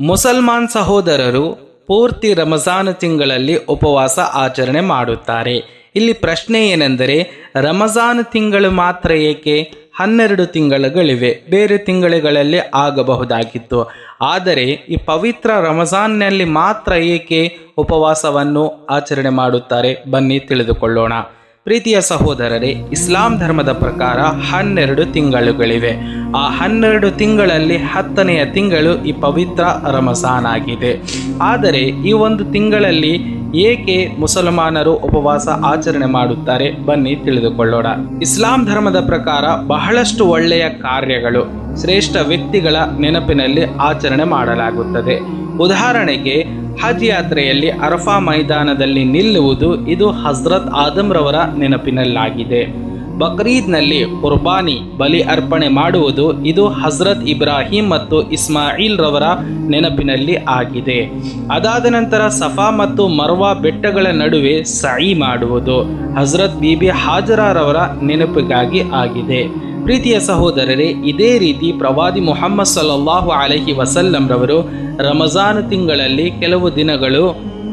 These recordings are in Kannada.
ಮುಸಲ್ಮಾನ್ ಸಹೋದರರು ಪೂರ್ತಿ ರಮಜಾನ್ ತಿಂಗಳಲ್ಲಿ ಉಪವಾಸ ಆಚರಣೆ ಮಾಡುತ್ತಾರೆ. ಇಲ್ಲಿ ಪ್ರಶ್ನೆ ಏನೆಂದರೆ, ರಮಜಾನ್ ತಿಂಗಳು ಮಾತ್ರ ಏಕೆ? ಹನ್ನೆರಡು ತಿಂಗಳುಗಳಿವೆ. ಬೇರೆ ತಿಂಗಳುಗಳಲ್ಲಿ ಆಗಬಹುದಾಗಿತ್ತು. ಆದರೆ, ಈ ಪವಿತ್ರ ರಮಜಾನ್ನಲ್ಲಿ ಮಾತ್ರ ಏಕೆ ಉಪವಾಸವನ್ನು ಆಚರಣೆ ಮಾಡುತ್ತಾರೆ? ಬನ್ನಿ ತಿಳಿದುಕೊಳ್ಳೋಣ. ಪ್ರೀತಿಯ ಸಹೋದರರೇ, ಇಸ್ಲಾಂ ಧರ್ಮದ ಪ್ರಕಾರ ಹನ್ನೆರಡು ತಿಂಗಳುಗಳಿವೆ. ಆ ಹನ್ನೆರಡು ತಿಂಗಳಲ್ಲಿ ಹತ್ತನೆಯ ತಿಂಗಳು ಈ ಪವಿತ್ರ ರಮಸಾನ್ ಆಗಿದೆ. ಆದರೆ ಈ ಒಂದು ತಿಂಗಳಲ್ಲಿ ಏಕೆ ಮುಸಲ್ಮಾನರು ಉಪವಾಸ ಆಚರಣೆ ಮಾಡುತ್ತಾರೆ? ಬನ್ನಿ ತಿಳಿದುಕೊಳ್ಳೋಣ. ಇಸ್ಲಾಂ ಧರ್ಮದ ಪ್ರಕಾರ ಬಹಳಷ್ಟು ಒಳ್ಳೆಯ ಕಾರ್ಯಗಳು ಶ್ರೇಷ್ಠ ವ್ಯಕ್ತಿಗಳ ನೆನಪಿನಲ್ಲಿ ಆಚರಣೆ ಮಾಡಲಾಗುತ್ತದೆ. ಉದಾಹರಣೆಗೆ, ಹಜ್ ಯಾತ್ರೆಯಲ್ಲಿ ಅರಫಾ ಮೈದಾನದಲ್ಲಿ ನಿಲ್ಲುವುದು ಇದು ಹಜ್ರತ್ ಆದಮ್ರವರ ನೆನಪಿನಲ್ಲಾಗಿದೆ. ಬಕ್ರೀದ್ನಲ್ಲಿ ಕುರ್ಬಾನಿ ಬಲಿ ಅರ್ಪಣೆ ಮಾಡುವುದು ಇದು ಹಜ್ರತ್ ಇಬ್ರಾಹಿಂ ಮತ್ತು ಇಸ್ಮಾಯಿಲ್ ರವರ ನೆನಪಿನಲ್ಲಿ ಆಗಿದೆ. ಅದಾದ ನಂತರ ಸಫಾ ಮತ್ತು ಮರ್ವಾ ಬೆಟ್ಟಗಳ ನಡುವೆ ಸಹಿ ಮಾಡುವುದು ಹಜ್ರತ್ ಬಿಬಿ ಹಾಜರಾರವರ ನೆನಪಿಗಾಗಿ ಆಗಿದೆ. ಪ್ರೀತಿಯ ಸಹೋದರರೇ, ಇದೇ ರೀತಿ ಪ್ರವಾದಿ ಮೊಹಮ್ಮದ್ ಸಲ್ಲಲ್ಲಾಹು ಅಲಹಿ ವಸಲ್ಲಂ ರವರು ರಮಜಾನ್ ತಿಂಗಳಲ್ಲಿ ಕೆಲವು ದಿನಗಳು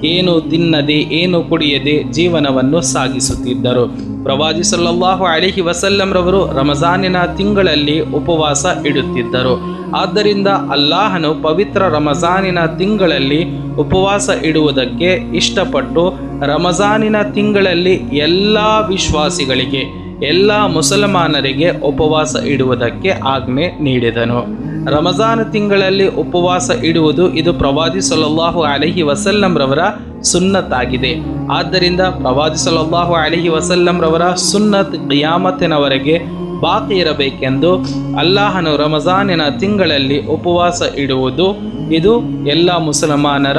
ಏನು ತಿನ್ನದೆ, ಏನು ಕುಡಿಯದೆ ಜೀವನವನ್ನು ಸಾಗಿಸುತ್ತಿದ್ದರು. ಪ್ರವಾದಿ ಸಲ್ಲಲ್ಲಾಹು ಅಲಹಿ ವಸಲ್ಲಂ ರವರು ರಮಜಾನಿನ ತಿಂಗಳಲ್ಲಿ ಉಪವಾಸ ಇಡುತ್ತಿದ್ದರು. ಆದ್ದರಿಂದ ಅಲ್ಲಾಹನು ಪವಿತ್ರ ರಮಜಾನಿನ ತಿಂಗಳಲ್ಲಿ ಉಪವಾಸ ಇಡುವುದಕ್ಕೆ ಇಷ್ಟಪಟ್ಟು ರಮಜಾನಿನ ತಿಂಗಳಲ್ಲಿ ಎಲ್ಲ ವಿಶ್ವಾಸಿಗಳಿಗೆ ಎಲ್ಲ ಮುಸಲ್ಮಾನರಿಗೆ ಉಪವಾಸ ಇಡುವುದಕ್ಕೆ ಆಜ್ಞೆ ನೀಡಿದನು. ರಮಜಾನ್ ತಿಂಗಳಲ್ಲಿ ಉಪವಾಸ ಇಡುವುದು ಇದು ಪ್ರವಾದಿ ಸಲ್ಲಲ್ಲಾಹು ಅಲಹಿ ವಸಲ್ಲಂ ರವರ ಸುನ್ನತ್ತಾಗಿದೆ ಆದ್ದರಿಂದ ಪ್ರವಾದಿ ಸಲ್ಲಲ್ಲಾಹು ಅಲಹಿ ವಸಲ್ಲಂ ರವರ ಸುನ್ನತ್ ಕಿಯಾಮತ್ತಿನವರೆಗೆ ಬಾಕಿ ಇರಬೇಕೆಂದು ಅಲ್ಲಾಹನು ರಮಜಾನಿನ ತಿಂಗಳಲ್ಲಿ ಉಪವಾಸ ಇಡುವುದು ಇದು ಎಲ್ಲ ಮುಸಲ್ಮಾನರ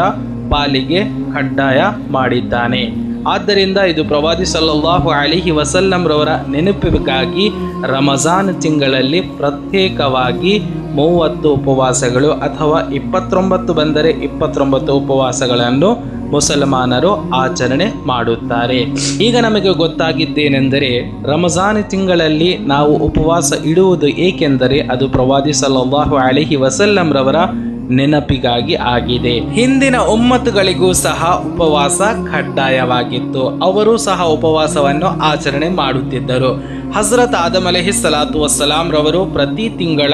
ಪಾಲಿಗೆ ಕಡ್ಡಾಯ ಮಾಡಿದ್ದಾನೆ. ಆದ್ದರಿಂದ ಇದು ಪ್ರವಾದಿ ಸಲ್ಲಲ್ಲಾಹು ಅಲಿಹಿ ವಸಲ್ಲಂ ರವರ ನೆನಪಿಗಾಗಿ ರಮಜಾನ್ ತಿಂಗಳಲ್ಲಿ ಪ್ರತ್ಯೇಕವಾಗಿ ಮೂವತ್ತು ಉಪವಾಸಗಳು ಅಥವಾ ಇಪ್ಪತ್ತೊಂಬತ್ತು ಬಂದರೆ ಇಪ್ಪತ್ತೊಂಬತ್ತು ಉಪವಾಸಗಳನ್ನು ಮುಸಲ್ಮಾನರು ಆಚರಣೆ ಮಾಡುತ್ತಾರೆ. ಈಗ ನಮಗೆ ಗೊತ್ತಾಗಿದ್ದೇನೆಂದರೆ ರಮಜಾನ್ ತಿಂಗಳಲ್ಲಿ ನಾವು ಉಪವಾಸ ಇಡುವುದು ಏಕೆಂದರೆ ಅದು ಪ್ರವಾದಿ ಸಲ್ಲಲ್ಲಾಹು ಅಲಿಹಿ ವಸಲ್ಲಂ ರವರ ನೆನಪಿಗಾಗಿ ಆಗಿದೆ. ಹಿಂದಿನ ಒಮ್ಮತ್ತುಗಳಿಗೂ ಸಹ ಉಪವಾಸ ಕಡ್ಡಾಯವಾಗಿತ್ತು. ಅವರು ಸಹ ಉಪವಾಸವನ್ನು ಆಚರಣೆ ಮಾಡುತ್ತಿದ್ದರು. ಹಜರತ್ ಆದಮ್ ಅಲಹಿ ಸಲಾತು ವಸ್ಸಲಾಂ ರವರು ಪ್ರತಿ ತಿಂಗಳ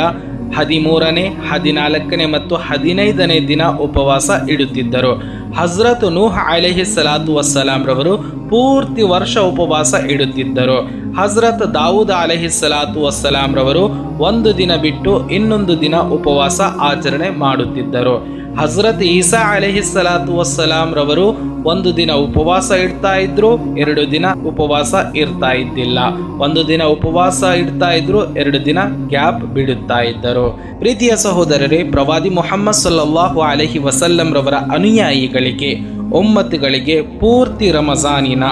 ಹದಿಮೂರನೇ, ಹದಿನಾಲ್ಕನೇ ಮತ್ತು ಹದಿನೈದನೇ ದಿನ ಉಪವಾಸ ಇಡುತ್ತಿದ್ದರು. ಹಜರತ್ ನೂಹ್ ಅಲಹಿ ಸಲಾತು ವಸ್ಸಲಾಂ ರವರು ಪೂರ್ತಿ ವರ್ಷ ಉಪವಾಸ ಇಡುತ್ತಿದ್ದರು. ಹಜ್ರತ್ ದಾವೂದ್ ಅಲಹಿ ಸಲಾತು ವಸ್ಸಲಾಂ ರವರು ಒಂದು ದಿನ ಬಿಟ್ಟು ಇನ್ನೊಂದು ದಿನ ಉಪವಾಸ ಆಚರಣೆ ಮಾಡುತ್ತಿದ್ದರು. ಹಜರತ್ ಈಸಾ ಅಲಹಿ ಸಲಾತು ವಸ್ಸಲಾಂ ರವರು ಒಂದು ದಿನ ಉಪವಾಸ ಇಡ್ತಾ ಇದ್ರು, ಎರಡು ದಿನ ಉಪವಾಸ ಇರ್ತಾ ಇದ್ದಿಲ್ಲ. ಒಂದು ದಿನ ಉಪವಾಸ ಇಡ್ತಾ ಇದ್ರು, ಎರಡು ದಿನ ಗ್ಯಾಪ್ ಬಿಡುತ್ತಾ ಇದ್ದರು. ಪ್ರೀತಿಯ ಸಹೋದರರೇ, ಪ್ರವಾದಿ ಮೊಹಮ್ಮದ್ ಸಲ್ಲಾಹು ಅಲಹಿ ವಸಲ್ಲಂ ರವರ ಅನುಯಾಯಿಗಳಿಗೆ ಒಮ್ಮತ್ತುಗಳಿಗೆ ಪೂರ್ತಿ ರಮಜಾನಿನ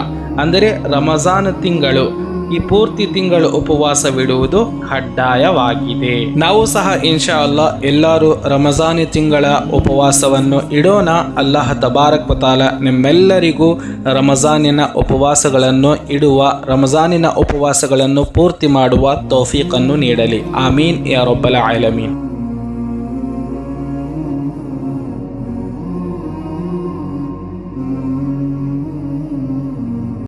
ಅಂದರೆ ರಮಜಾನ್ ತಿಂಗಳು, ಈ ಪೂರ್ತಿ ತಿಂಗಳು ಉಪವಾಸವಿಡುವುದು ಕಡ್ಡಾಯವಾಗಿದೆ. ನಾವು ಸಹ ಇನ್ಶಾ ಅಲ್ಲ ಎಲ್ಲರೂ ರಮಜಾನಿ ತಿಂಗಳ ಉಪವಾಸವನ್ನು ಇಡೋಣ. ಅಲ್ಲಾಹ ತಬಾರಕ್ ಪತಾಲ ನಿಮ್ಮೆಲ್ಲರಿಗೂ ರಮಜಾನಿನ ಉಪವಾಸಗಳನ್ನು ಇಡುವ, ರಮಜಾನಿನ ಉಪವಾಸಗಳನ್ನು ಪೂರ್ತಿ ಮಾಡುವ ತೌಫೀಕನ್ನು ನೀಡಲಿ. ಆಮೀನ್, ಯಾ ರೊಬ್ಬಲ ಆಲಮೀನ್.